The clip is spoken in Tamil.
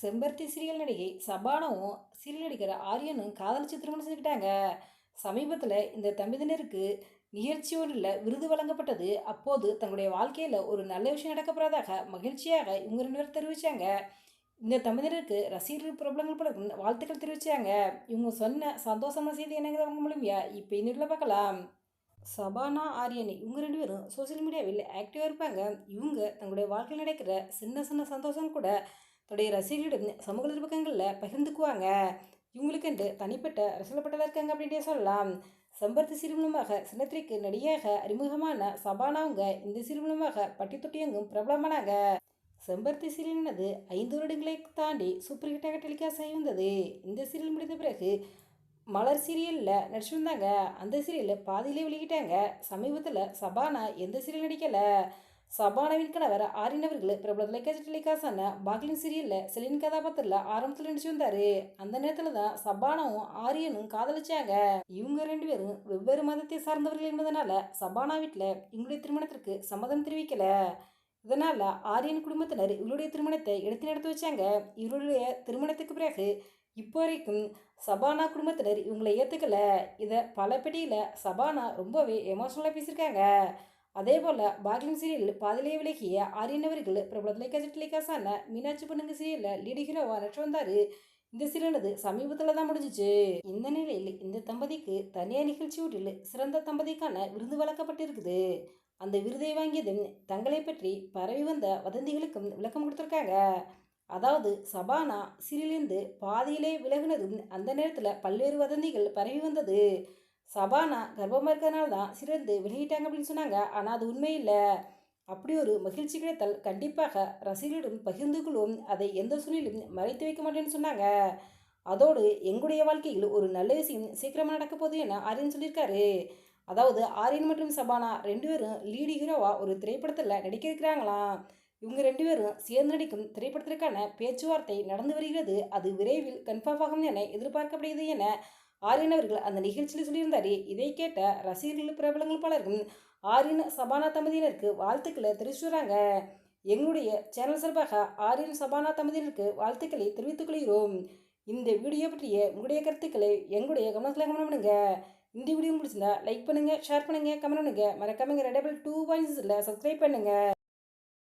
செம்பருத்தி சீரியல் நடிகை சபானாவும் சீரியல் நடிகர் ஆரியனும் காதலிச்சு திருமணம் செஞ்சுக்கிட்டாங்க. சமீபத்தில் இந்த தம்பதியினருக்கு நிகழ்ச்சி ஒன்றில் விருது வழங்கப்பட்டது. அப்போது தங்களுடைய வாழ்க்கையில் ஒரு நல்ல விஷயம் நடக்கப்படுறதாக மகிழ்ச்சியாக இவங்க ரெண்டு பேரும் தெரிவித்தாங்க இந்த தம்பதியினருக்கு ரசிகர்கள் பிரபலங்கள் பலரும் வாழ்த்துக்கள் தெரிவித்தாங்க இவங்க சொன்ன சந்தோஷமான செய்தி என்னங்கிறது அவங்க மூலியா இப்போ இந்த பார்க்கலாம். சபானா ஆரியன் இவங்க ரெண்டு பேரும் சோசியல் மீடியாவில் ஆக்டிவாக இருப்பாங்க. இவங்க தங்களுடைய வாழ்க்கையில் நடக்கிற சின்ன சின்ன சந்தோஷம் கூட தன்னுடைய ரசிகர்களிடம் சமூக நிர்பகங்களில் பகிர்ந்துக்குவாங்க. இவங்களுக்கு என்று தனிப்பட்ட ரசிக்கப்பட்டதாக இருக்காங்க அப்படின்ட்டே சொல்லலாம். செம்பருத்தி சிறு சின்னத்திரைக்கு நடிகையாக அறிமுகமான சபானாவுங்க இந்த சிறு மூலமாக பட்டி தொட்டியெங்கும் பிரபலமானாங்க. செம்பருத்தி சீரியலானது ஐந்து வருடங்களை தாண்டி சூப்பர் ஹிட்டாக டெலிகாஸ்ட் ஆகி வந்தது. இந்த சீரியல் முடிந்த பிறகு மலர் சீரியலில் நடிச்சிருந்தாங்க அந்த சீரியலில் பாதியிலே வெளியிட்டாங்க. சமீபத்தில் சபானா எந்த சீரியல் நடிக்கலை? சபானாவின் வர ஆரியன் அவர்கள் பிரபல தொலைக்காட்சி டெலிகாசான பாக்லின் சீரியலில் செலின் கதாபாத்திரத்தில் ஆரம்பத்தில் நடிச்சு வந்தார். அந்த நேரத்தில் தான் சபானாவும் ஆரியனும் காதலிச்சாங்க. இவங்க ரெண்டு பேரும் வெவ்வேறு மதத்தை சார்ந்தவர்கள் என்பதனால சபானா வீட்டில் இவங்களுடைய திருமணத்திற்கு சம்மதம் தெரிவிக்கல. இதனால் ஆரியன் குடும்பத்தினர் இவருடைய திருமணத்தை எடுத்து நடத்தி வச்சாங்க. இவருடைய திருமணத்துக்கு பிறகு இப்போ வரைக்கும் சபானா குடும்பத்தினர் இவங்களை ஏற்றுக்கல இதை பல பெட்டியில் சபானா ரொம்பவே எமோஷனலாக பேசியிருக்காங்க. அதே போல் பாக்லிங் சீரியல் பாதிலே விலகிய ஆரியன் அவர்கள் பிரபல தொலைக்காட்சி டெலிகாசான மீனாட்சி பொண்ணுங்க சீரியலில் லீடு ஹீரோவாக நட்டு வந்தார். இந்த சீரியலது சமீபத்தில் தான் முடிஞ்சிச்சு. இந்த நிலையில் இந்த தம்பதிக்கு தனியார் நிகழ்ச்சி ஒன்றில் சிறந்த தம்பதிக்கான விருது வழங்கப்பட்டிருக்குது. அந்த விருதை வாங்கியதும் தங்களை பற்றி பரவி வந்த வதந்திகளுக்கும் விளக்கம் கொடுத்துருக்காங்க. அதாவது சபானா சீரியலிருந்து பாதியிலே விலகினதும் அந்த நேரத்தில் பல்வேறு வதந்திகள் பரவி வந்தது. சபானா கர்ப்பமாக இருக்கிறதுனால தான் சிறந்து வெளியிட்டாங்க அப்படின்னு சொன்னாங்க. ஆனால் அது உண்மை இல்லை அப்படி ஒரு மகிழ்ச்சி கிடைத்தால் கண்டிப்பாக ரசிகர்களிடம் பகிர்ந்து கொள்வோம். அதை எந்த சூழ்நிலையும் மறைத்து வைக்க மாட்டேன்னு சொன்னாங்க. அதோடு எங்களுடைய வாழ்க்கையில் ஒரு நல்ல விஷயம் சீக்கிரமாக நடக்க போகுது என ஆரியன் சொல்லியிருக்காரு. அதாவது ஆரியன் மற்றும் சபானா ரெண்டு பேரும் லீடு ஹீரோவாக ஒரு திரைப்படத்தில் நடிக்க இருக்கிறாங்களாம். இவங்க ரெண்டு பேரும் சேர்ந்து நடிக்கும் திரைப்படத்திற்கான பேச்சுவார்த்தை நடந்து வருகிறது. அது விரைவில் கன்ஃபார்ம் ஆகும் என எதிர்பார்க்கப்படுகிறது என ஆரியன் அவர்கள் அந்த நிகழ்ச்சியில் சொல்லியிருந்தார் இதை கேட்ட ரசிகர்கள் பிரபலங்கள் பலரும் ஆரியன் சபானா தம்பதியினருக்கு வாழ்த்துக்களை தெரிவிச்சுறாங்க எங்களுடைய சேனல் சார்பாக ஆரியன் சபானா தம்பதியினருக்கு வாழ்த்துக்களை தெரிவித்துக் கொள்கிறோம். இந்த வீடியோ பற்றிய உங்களுடைய கருத்துக்களை எங்களுடைய கவனத்தில் கவனம் பண்ணுங்க. இந்த வீடியோ பிடிச்சிருந்தா லைக் பண்ணுங்கள் ஷேர் பண்ணுங்கள் கமெண்ட் பண்ணுங்கள் மறக்காமங்க ரெடபிள் டூ பாயிண்ட்ஸில் சப்ஸ்கிரைப் பண்ணுங்கள்